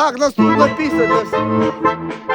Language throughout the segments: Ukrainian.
Так, наступна пісня для.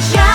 Yeah.